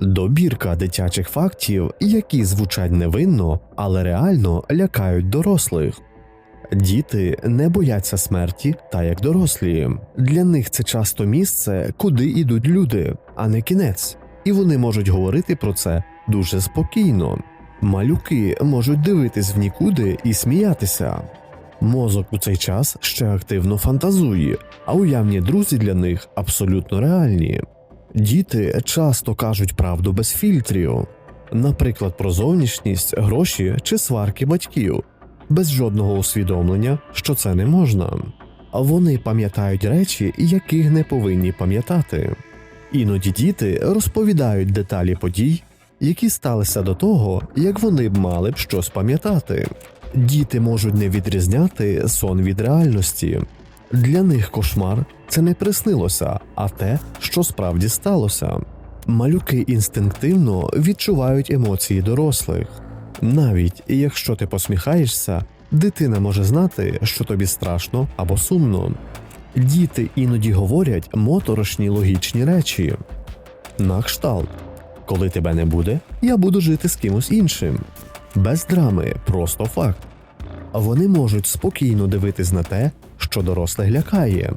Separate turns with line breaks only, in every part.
Добірка дитячих фактів, які звучать невинно, але реально лякають дорослих. Діти не бояться смерті, та як дорослі. Для них це часто місце, куди йдуть люди, а не кінець, і вони можуть говорити про це дуже спокійно. Малюки можуть дивитись в нікуди і сміятися. Мозок у цей час ще активно фантазує, а уявні друзі для них абсолютно реальні. Діти часто кажуть правду без фільтрів, наприклад, про зовнішність, гроші чи сварки батьків, без жодного усвідомлення, що це не можна. Вони пам'ятають речі, яких не повинні пам'ятати. Іноді діти розповідають деталі подій, які сталися до того, як вони б мали б щось пам'ятати. Діти можуть не відрізняти сон від реальності. Для них кошмар це не приснилося, а те, що справді сталося. Малюки інстинктивно відчувають емоції дорослих. Навіть якщо ти посміхаєшся, дитина може знати, що тобі страшно або сумно. Діти іноді говорять моторошні логічні речі. На кшталт. Коли тебе не буде, я буду жити з кимось іншим. Без драми, просто факт. Вони можуть спокійно дивитись на те, що дорослих лякає,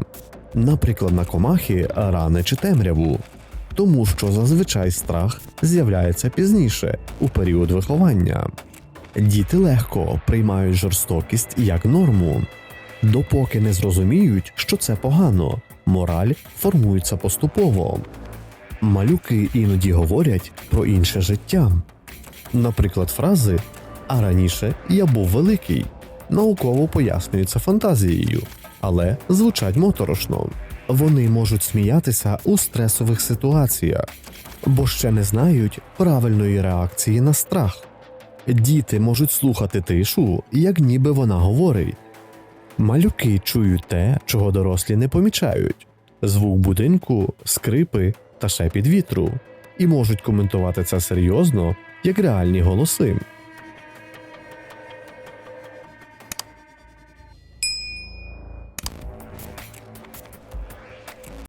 наприклад, на комахи, рани чи темряву, тому що зазвичай страх з'являється пізніше, у період виховання. Діти легко приймають жорстокість як норму, допоки не зрозуміють, що це погано, мораль формується поступово. Малюки іноді говорять про інше життя. Наприклад, фрази А раніше я був великий науково пояснюються фантазією, але звучать моторошно. Вони можуть сміятися у стресових ситуаціях, бо ще не знають правильної реакції на страх. Діти можуть слухати тишу, як ніби вона говорить. Малюки чують те, чого дорослі не помічають: звук будинку, скрипи та шепіт вітру, і можуть коментувати це серйозно, як реальні голоси.